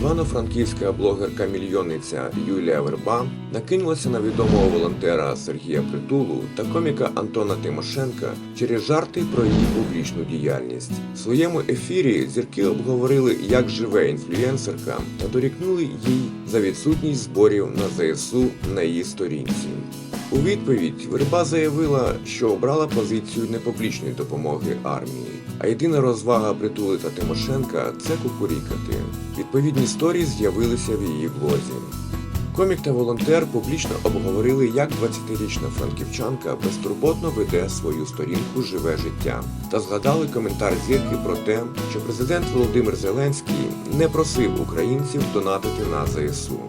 Івано-Франківська блогерка-мільйонниця Юлія Верба накинулася на відомого волонтера Сергія Притулу та коміка Антона Тимошенка через жарти про її публічну діяльність. В своєму ефірі зірки обговорили, як живе інфлюенсерка, та дорікнули їй за відсутність зборів на ЗСУ на її сторінці. У відповідь Верба заявила, що обрала позицію непублічної допомоги армії, а єдина розвага притули та Тимошенка це кукурікати. Відповідні сторі з'явилися в її блозі. Комік та волонтер публічно обговорили, як 20-річна франківчанка безтурботно веде свою сторінку Живе життя та згадали коментар зірки про те, що президент Володимир Зеленський не просив українців донатити на ЗСУ.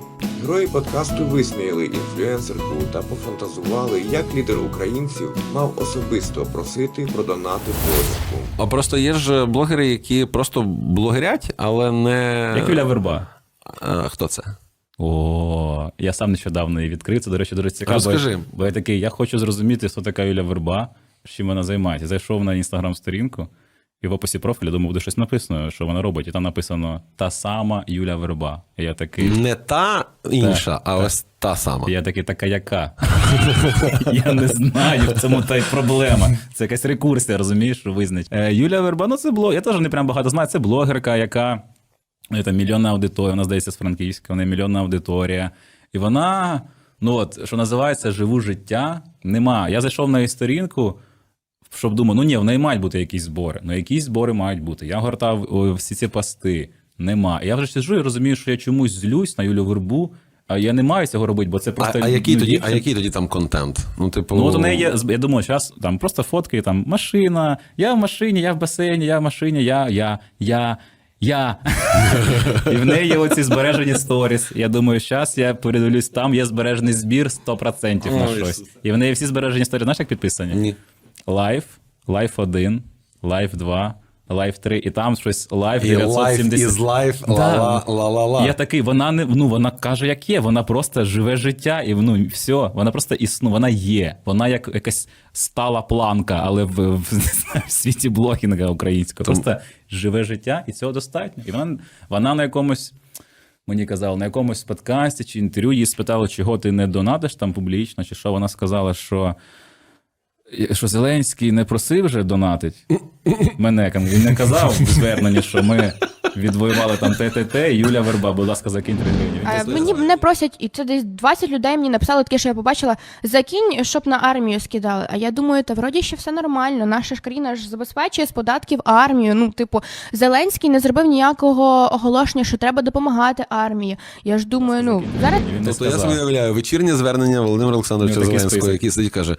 Герої подкасту висміяли інфлюенсерку та пофантазували, як лідер українців мав особисто просити про донати позику. А просто є ж блогери, які просто блогерять, але не. Як Юля Верба. А, хто це? О, я сам нещодавно її відкрив. Це, до речі, дуже цікаво. Розкажи. Бо я такий, я хочу зрозуміти, хто така Юля Верба, чим вона займається. Зайшов на інстаграм-сторінку, і в описі профілю, думаю, буде щось написано, що вона робить. І там написано та сама Юля Верба. І я такий. Не та інша, Так, а так. ось та сама. Я такий, така яка? Я не знаю, в цьому та й проблема. Це якась рекурсія, розумієш, що визнач. Е, Юлія Верба, ну це блог. Я теж не прям багато знаю. Це блогерка, яка там мільйонна аудиторія, вона здається з Франківська, вона мільйонна аудиторія. І вона, ну от, що називається, живу життя. Нема. Я зайшов на її сторінку. Щоб думав, ну ні, в неї мають бути якісь збори. Ну якісь збори мають бути. Я гортав всі ці пости. Нема. Я вже сиджу і розумію, що я чомусь злюсь на Юлю Вербу, а я не маю цього робити, бо це просто. а, який ну, тоді, а який тоді там контент? Ну, типу. Ну, от у неї є, я думаю, зараз там просто фотки, там машина, я в машині, я в басейні, я в машині, я, я, я, я. І в неї є оці збережені сторіс. Я думаю, зараз я передивлюсь, там є збережений збір 100% на щось. І в неї всі збережені сторіс, знаєш, як підписані? Ні. Лайф, Лайф 1, Лайф 2, Лайф 3, і там щось Лайф І life is life, Да. ла-ла-ла-ла-ла. Я такий, вона не ну вона каже, як є. Вона просто живе життя, і ну все, вона просто існує, вона є. Вона як якась стала планка, але в, в, в світі блогінга українського. Просто живе життя, і цього достатньо. І вона, вона на якомусь. Мені казали, на якомусь подкасті чи інтерв'ю її спитали, чого ти не донатиш там публічно, чи що вона сказала, що, що Зеленський не просив вже донатить. Мене він не казав звернення, що ми відвоювали там ТТТ, Юля Верба, будь ласка, закинь 3 гривні. Він А, просто- мені мене просять, і це десь 20 людей мені написали таке, що я побачила, закинь, щоб на армію скидали. А я думаю, та вроді ще все нормально. Наша ж країна ж забезпечує з податків армію. Ну, типу, Зеленський не зробив ніякого оголошення, що треба допомагати армії. Я ж думаю, ну зараз Тобто я собі уявляю вечірнє звернення Володимира Олександровича Зеленського, який сидить каже: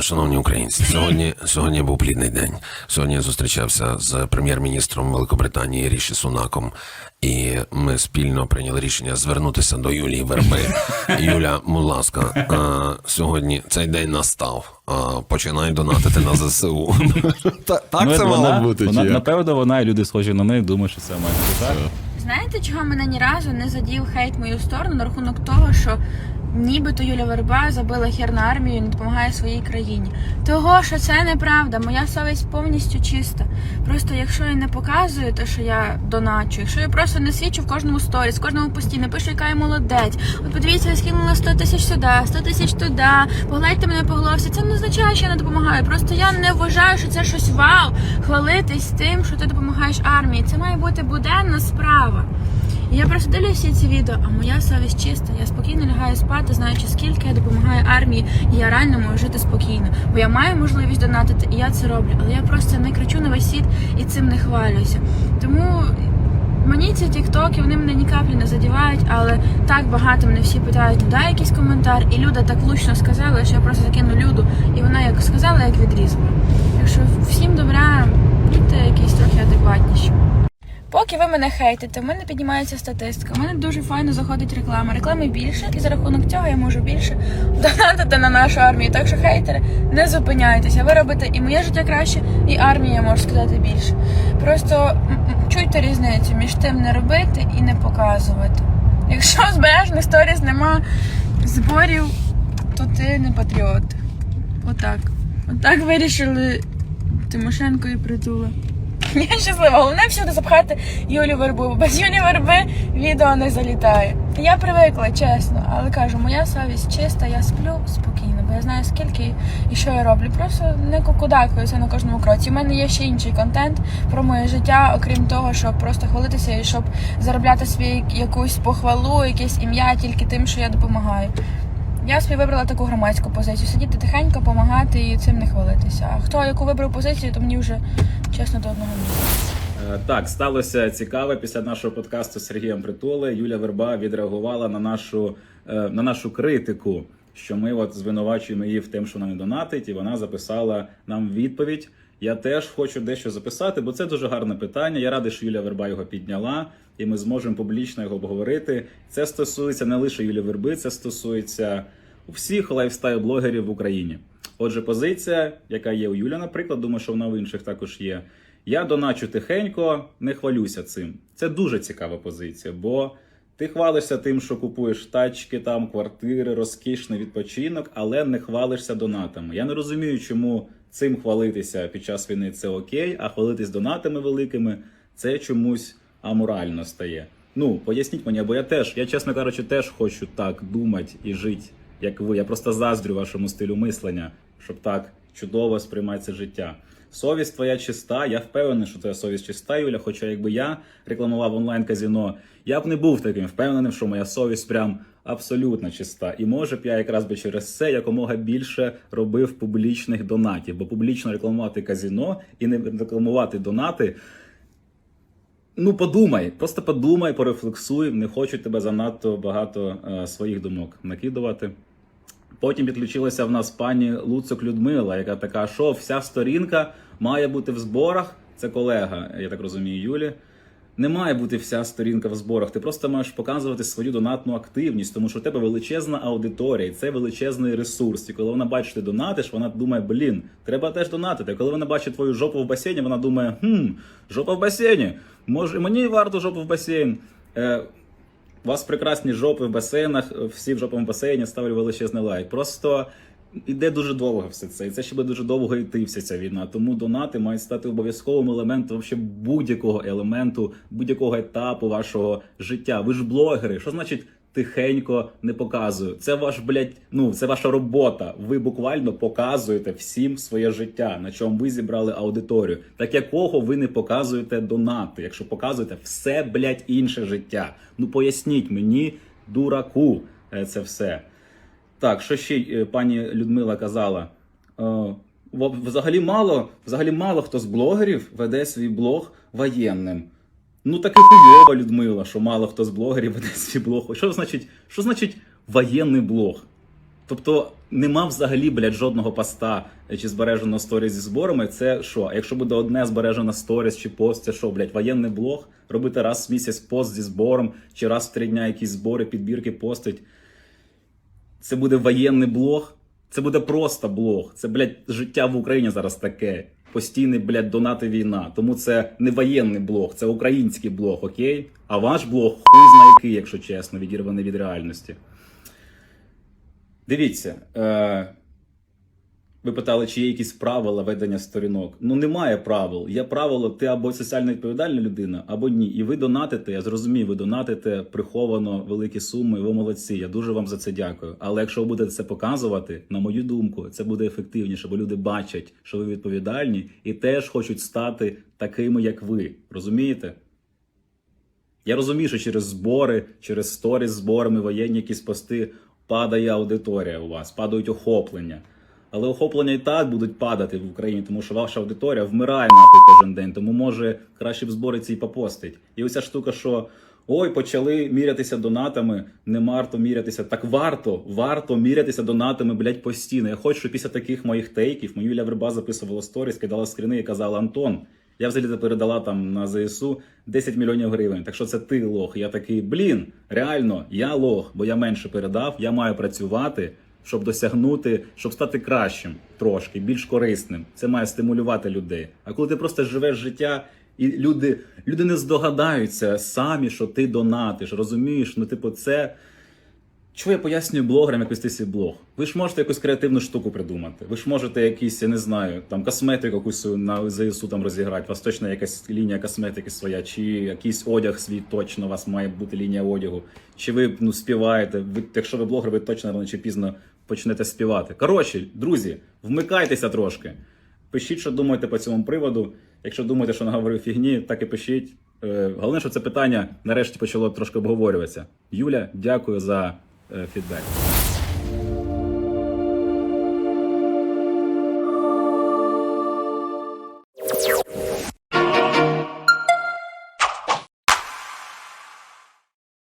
шановні українці, сьогодні, сьогодні був плідний день. Сьогодні я зустрічався з прем'єр-міністром Великобританії Ріші Сунаком. І ми спільно прийняли рішення звернутися до Юлії Верби. Юля, будь ласка, а, сьогодні цей день настав. А, починай донатити на ЗСУ. Так це мало бути. Напевно, вона і люди схожі на неї, думають, що це має бути так. Знаєте, чого мене ні разу не задів хейт мою сторону на рахунок того, що нібито Юля Верба забила хер на армію і не допомагає своїй країні. Того, що це неправда, моя совість повністю чиста. Просто якщо я не показую те, що я доначу, якщо я просто не свідчу в кожному сторіс, в кожному пості, не пишу, яка я молодець. От подивіться, я скинула 100 тисяч сюди, 100 тисяч туди, погладьте мене по головці. Це не означає, що я не допомагаю. Просто я не вважаю, що це щось вау, хвалитись тим, що ти допомагаєш армії. Це має бути буденна справа. Я просто дивлюся всі ці відео, а моя совість чиста. Я спокійно лягаю спати, знаючи, скільки я допомагаю армії, і я реально можу жити спокійно. Бо я маю можливість донатити, і я це роблю. Але я просто не кричу на весь світ і цим не хвалююся. Тому мені ці тіктоки вони мене ні каплі не задівають, але так багато мене всі питають, ну дай якийсь коментар. І Люда так влучно сказала, що я просто закину Люду, і вона як сказала, як відрізала. Так що всім добра, будьте якісь трохи адекватніші. Поки ви мене хейтите, в мене піднімається статистика. У мене дуже файно заходить реклама. Реклами більше, і за рахунок цього я можу більше донатити на нашу армію. Так що хейтери, не зупиняйтеся. Ви робите і моє життя краще, і армія можу сказати більше. Просто чуйте різницю між тим не робити і не показувати. Якщо збережних сторіс нема зборів, то ти не патріот. Отак. Отак вирішили Тимошенко і притула. Я щаслива. Головне всюди запхати Юлю Вербу. бо Без Юлі Верби відео не залітає. Я привикла, чесно, але кажу, моя совість чиста, я сплю спокійно, бо я знаю скільки і що я роблю. Просто не кукудакуюся на кожному кроці. У мене є ще інший контент про моє життя, окрім того, щоб просто хвалитися і щоб заробляти свій якусь похвалу, якесь ім'я тільки тим, що я допомагаю. Я собі вибрала таку громадську позицію. Сидіти тихенько, допомагати і цим не хвалитися. А хто яку вибрав позицію, то мені вже чесно до одного місця. Е, Так, сталося цікаве після нашого подкасту з Сергієм Притули. Юля Верба відреагувала на нашу, е, на нашу критику, що ми от звинувачуємо її в тим, що вона не донатить, і вона записала нам відповідь. Я теж хочу дещо записати, бо це дуже гарне питання. Я радий, що Юля Верба його підняла, і ми зможемо публічно його обговорити. Це стосується не лише Юлі Верби, це стосується всіх лайфстайл-блогерів в Україні. Отже, позиція, яка є у Юля, наприклад, думаю, що вона в інших також є. Я доначу тихенько, не хвалюся цим. Це дуже цікава позиція, бо ти хвалишся тим, що купуєш тачки, там, квартири, розкішний відпочинок, але не хвалишся донатами. Я не розумію, чому цим хвалитися під час війни це окей, а хвалитись донатами великими це чомусь аморально стає. Ну, поясніть мені, бо я теж, я, чесно кажучи, теж хочу так думати і жити, як ви. Я просто заздрю вашому стилю мислення, щоб так чудово сприймати це життя. Совість твоя чиста. Я впевнений, що твоя совість чиста, Юля. Хоча якби я рекламував онлайн казіно, я б не був таким впевненим, що моя совість прям абсолютно чиста. І може б я якраз би через це якомога більше робив публічних донатів, бо публічно рекламувати казіно і не рекламувати донати. Ну, подумай, просто подумай, порефлексуй. Не хочу тебе занадто багато е, своїх думок накидувати. Потім підключилася в нас пані Луцик Людмила, яка така, що вся сторінка має бути в зборах. Це колега, я так розумію, Юлі. Не має бути вся сторінка в зборах. Ти просто маєш показувати свою донатну активність, тому що в тебе величезна аудиторія, і це величезний ресурс. І коли вона бачить, ти донатиш, вона думає, блін, треба теж донатити. Коли вона бачить твою жопу в басейні, вона думає, хм, жопа в басейні. Може, мені варто жопу в басейн. Е, у вас прекрасні жопи в басейнах, всі в жоповому басейні ставлю величезний лайк. Просто іде дуже довго все це, і це ще буде дуже довго йти вся ця війна. Тому донати мають стати обов'язковим елементом будь-якого елементу, будь-якого етапу вашого життя. Ви ж блогери. Що значить тихенько не показую? Це ваш блядь, ну це ваша робота. Ви буквально показуєте всім своє життя, на чому ви зібрали аудиторію. Так якого ви не показуєте донати, якщо показуєте все блядь, інше життя? Ну поясніть мені, дураку, е, це все. Так, що ще е, пані Людмила казала? Е, Взагалі мало, взагалі мало хто з блогерів веде свій блог воєнним. Ну таки хуйова Людмила, що мало хто з блогерів веде свій блог. Що значить, що значить воєнний блог? Тобто нема взагалі, блядь, жодного поста чи збереженого сторіс зі зборами. Це що? А якщо буде одне збережено сторіс чи пост, це що, блядь, воєнний блог? Робити раз в місяць пост зі збором, чи раз в три дня якісь збори, підбірки постить. Це буде воєнний блог. Це буде просто блог. Це, блядь, життя в Україні зараз таке. Постійний, блядь, донати війна. Тому це не воєнний блог, це український блог, окей? А ваш блог хуй знає який, якщо чесно, відірваний від реальності. Дивіться. Е- ви питали, чи є якісь правила ведення сторінок. Ну немає правил. Є правило, ти або соціально відповідальна людина, або ні. І ви донатите, я зрозумів, ви донатите приховано великі суми, ви молодці. Я дуже вам за це дякую. Але якщо ви будете це показувати, на мою думку, це буде ефективніше, бо люди бачать, що ви відповідальні, і теж хочуть стати такими, як ви. Розумієте? Я розумію, що через збори, через сторіс з зборами, воєнні якісь пости падає аудиторія у вас, падають охоплення. Але охоплення і так будуть падати в Україні, тому що ваша аудиторія вмирає нахуй кожен день. Тому може краще б збори ці попостить. І оця штука, що ой, почали мірятися донатами, не варто мірятися. Так варто, варто мірятися донатами, блядь, постійно. Я хочу, щоб після таких моїх тейків мені Юля Верба записувала сторіс, кидала скрини і казала Антон. Я взагалі передала там на ЗСУ 10 мільйонів гривень. Так що це ти лох. Я такий, блін, реально, я лох, бо я менше передав, я маю працювати, щоб досягнути, щоб стати кращим трошки, більш корисним. Це має стимулювати людей. А коли ти просто живеш життя, і люди, люди не здогадаються самі, що ти донатиш. Розумієш? Ну, типу, це. Чого я пояснюю блогерам, як вести свій блог? Ви ж можете якусь креативну штуку придумати. Ви ж можете якісь, я не знаю, там косметику якусь на ЗСУ там розіграти. У вас точно якась лінія косметики своя, чи якийсь одяг свій точно, у вас має бути лінія одягу. Чи ви ну, співаєте? Ви, якщо ви блогер, ви точно рано чи пізно почнете співати. Коротше, друзі, вмикайтеся трошки. Пишіть, що думаєте по цьому приводу. Якщо думаєте, що наговорив фігні, так і пишіть. Е, Головне, що це питання нарешті почало трошки обговорюватися. Юля, дякую за е, фідбек.